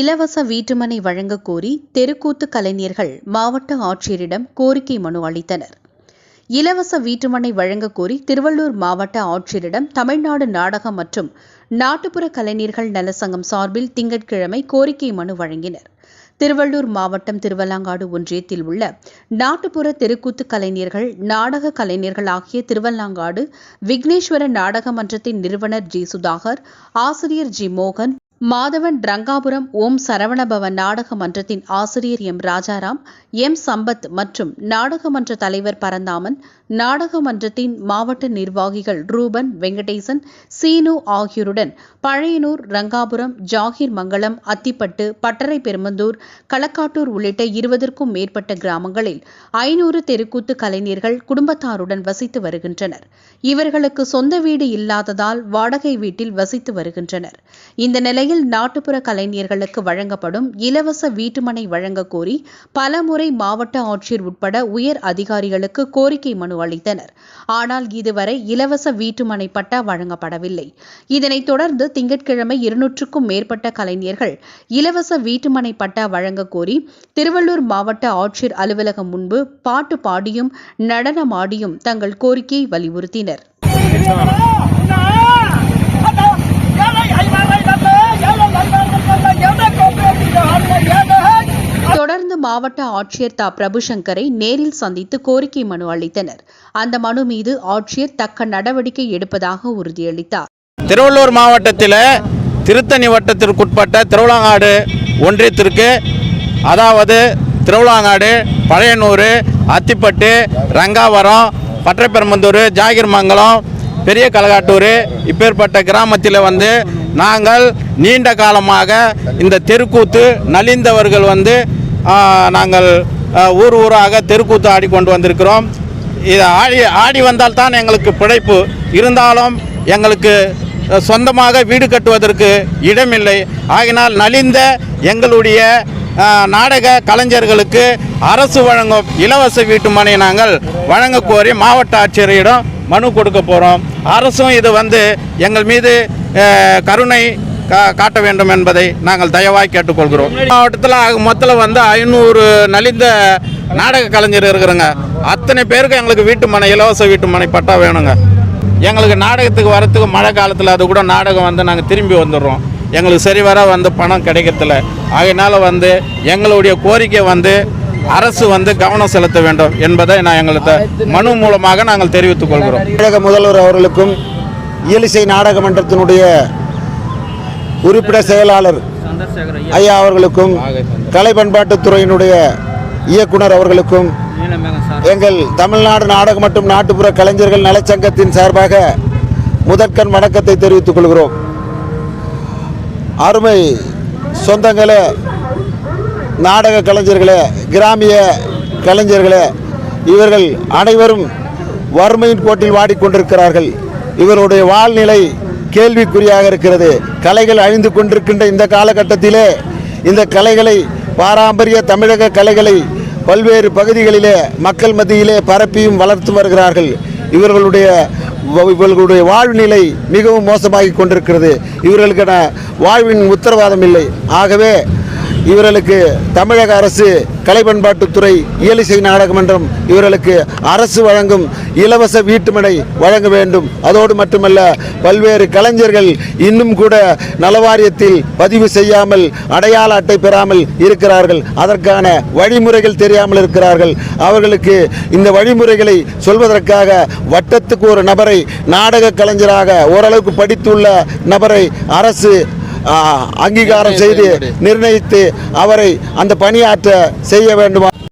இலவச வீட்டுமனை வழங்க கோரி தெருக்கூத்து கலைஞர்கள் மாவட்ட ஆட்சியரிடம் கோரிக்கை மனு அளித்தனர். இலவச வீட்டுமனை வழங்க கோரி திருவள்ளூர் மாவட்ட ஆட்சியரிடம் தமிழ்நாடு நாடகம் மற்றும் நாட்டுப்புற கலைஞர்கள் நலசங்கம் சார்பில் திங்கட்கிழமை கோரிக்கை மனு வழங்கினர். திருவள்ளூர் மாவட்டம் திருவல்லாங்காடு ஒன்றியத்தில் உள்ள நாட்டுப்புற தெருக்கூத்து கலைஞர்கள் நாடக கலைஞர்கள் ஆகிய திருவல்லாங்காடு விக்னேஸ்வர நாடக மன்றத்தின் நிறுவனர் ஜி சுதாகர் ஆசிரியர் ஜி மோகன் மாதவன் ரங்காபுரம் ஓம் சரவணபவன் நாடக மன்றத்தின் ஆசிரியர் எம் ராஜாராம் எம் சம்பத் மற்றும் நாடக மன்ற தலைவர் பரந்தாமன் நாடக மன்றத்தின் மாவட்ட நிர்வாகிகள் ரூபன் வெங்கடேசன் சீனு ஆகியோருடன் பழையனூர் ரங்காபுரம் ஜாகிர் மங்கலம் அத்திப்பட்டு பட்டறை பெருமந்தூர் களக்காட்டூர் உள்ளிட்ட இருபதற்கும் மேற்பட்ட கிராமங்களில் ஐநூறு தெருக்கூத்து கலைஞர்கள் குடும்பத்தாருடன் வசித்து வருகின்றனர். இவர்களுக்கு சொந்த வீடு இல்லாததால் வாடகை வீட்டில் வசித்து வருகின்றனர். இந்த நிலையில் நாட்டுப்புற கலைஞர்களுக்கு வழங்கப்படும் இலவச வீட்டுமனை வழங்க கோரி பலமுறை மாவட்ட ஆட்சியர் உட்பட உயர் அதிகாரிகளுக்கு கோரிக்கை மனு அளித்தனர். ஆனால் இதுவரை இலவச வீட்டுமனை பட்டா வழங்கப்படவில்லை. இதனைத் தொடர்ந்து திங்கட்கிழமை இருநூற்றுக்கும் மேற்பட்ட கலைஞர்கள் இலவச வீட்டுமனை பட்டா வழங்க கோரி திருவள்ளூர் மாவட்ட ஆட்சியர் அலுவலகம் முன்பு பாட்டு பாடியும் நடனமாடியும் தங்கள் கோரிக்கையை வலியுறுத்தினர். மாவட்ட ஆட்சியர் தா. பிரபுசங்கரை நேரில் சந்தித்து கோரிக்கை மனு அளித்தனர். அந்த மனு மீது ஆட்சியர் தக்க நடவடிக்கை எடுப்பதாக உறுதியளித்தார். திருவள்ளூர் மாவட்டத்தில் திருத்தணி வட்டத்திற்குட்பட்ட திருவிழாங்காடு ஒன்றியத்திற்கு அதாவது திருவிழாங்காடு பழையனூர் அத்திப்பட்டு ரங்காவரம் பற்றைப்பெரும்பந்தூர் ஜாகிர்மங்கலம் பெரிய கலகாட்டூர் இப்பேற்பட்ட கிராமத்தில் வந்து நாங்கள் நீண்ட காலமாக இந்த தெருக்கூத்து நலிந்தவர்கள் வந்து நாங்கள் ஊர் ஊராக தெருக்கூத்து ஆடி கொண்டு வந்திருக்கிறோம். இது ஆடி ஆடி வந்தால்தான் எங்களுக்கு பிழைப்பு. இருந்தாலும் எங்களுக்கு சொந்தமாக வீடு கட்டுவதற்கு இடமில்லை. ஆகினால் நலிந்த எங்களுடைய நாடக கலைஞர்களுக்கு அரசு வழங்கும் இலவச வீட்டு மனை நாங்கள் வழங்க கோரி மாவட்ட ஆட்சியரிடம் மனு கொடுக்க போகிறோம் அரசும் இது வந்து எங்கள் மீது கருணை காட்ட வேண்டும் என்பதை நாங்கள் தயவாய் கேட்டுக்கொள்கிறோம். மாவட்டத்தில் மொத்தத்தில் வந்து ஐநூறு நலிந்த நாடக கலைஞர் இருக்கிறாங்க. அத்தனை பேருக்கு எங்களுக்கு வீட்டு மனை இலவச வீட்டு மனை பட்டா வேணுங்க. எங்களுக்கு நாடகத்துக்கு வரத்துக்கு மழை காலத்தில் அது கூட நாடகம் வந்து நாங்கள் திரும்பி வந்துடுறோம். எங்களுக்கு சரிவர வந்து பணம் கிடைக்கிறதில்ல. ஆகையினால வந்து எங்களுடைய கோரிக்கை வந்து அரசு வந்து கவனம் செலுத்த வேண்டும் என்பதை நான் எங்களுக்கு மனு மூலமாக நாங்கள் தெரிவித்துக் கொள்கிறோம். தமிழக முதல்வர் அவர்களுக்கும் இயலிசை நாடக மன்றத்தினுடைய உறுப்பினர் செயலாளர் ஐயா. அவர்களுக்கும் கலை பண்பாட்டுத் துறையினுடைய இயக்குனர் அவர்களுக்கும் எங்கள் தமிழ்நாடு நாடக மற்றும் நாட்டுப்புற கலைஞர்கள் நலச்சங்கத்தின் சார்பாக முதற்கண் வணக்கத்தை தெரிவித்துக் கொள்கிறோம். அருமை சொந்தங்களே நாடக கலைஞர்களே கிராமிய கலைஞர்களே இவர்கள் அனைவரும் வறுமையின் கோட்டில் வாடிக்கொண்டிருக்கிறார்கள். இவருடைய வாழ்நிலை கேள்விக்குறியாக இருக்கிறது. கலைகள் அழிந்து கொண்டிருக்கின்ற இந்த காலகட்டத்திலே இந்த கலைகளை பாரம்பரிய தமிழக கலைகளை பல்வேறு பகுதிகளிலே மக்கள் மத்தியிலே பரப்பியும் வளர்த்து வருகிறார்கள். இவர்களுடைய இவர்களுடைய வாழ்வு நிலை மிகவும் மோசமாகி கொண்டிருக்கிறது. இவர்களுக்கான வாழ்வின் உத்தரவாதம் இல்லை. ஆகவே இவர்களுக்கு தமிழக அரசு கலை பண்பாட்டுத்துறை இயலிசை நாடகமன்றம் இவர்களுக்கு அரசு வழங்கும் இலவச வீட்டுமனை வழங்க வேண்டும். அதோடு மட்டுமல்ல பல்வேறு கலைஞர்கள் இன்னும் கூட நலவாரியத்தில் பதிவு செய்யாமல் அடையாள அட்டை பெறாமல் இருக்கிறார்கள். அதற்கான வழிமுறைகள் தெரியாமல் இருக்கிறார்கள். அவர்களுக்கு இந்த வழிமுறைகளை சொல்வதற்காக வட்டத்துக்கு ஒரு நபரை நாடக கலைஞராக ஓரளவுக்கு படித்துள்ள நபரை அரசு அங்கீகாரம் செய்து நிர்ணயித்து அவரை அந்த பணியாற்ற செய்ய வேண்டும்?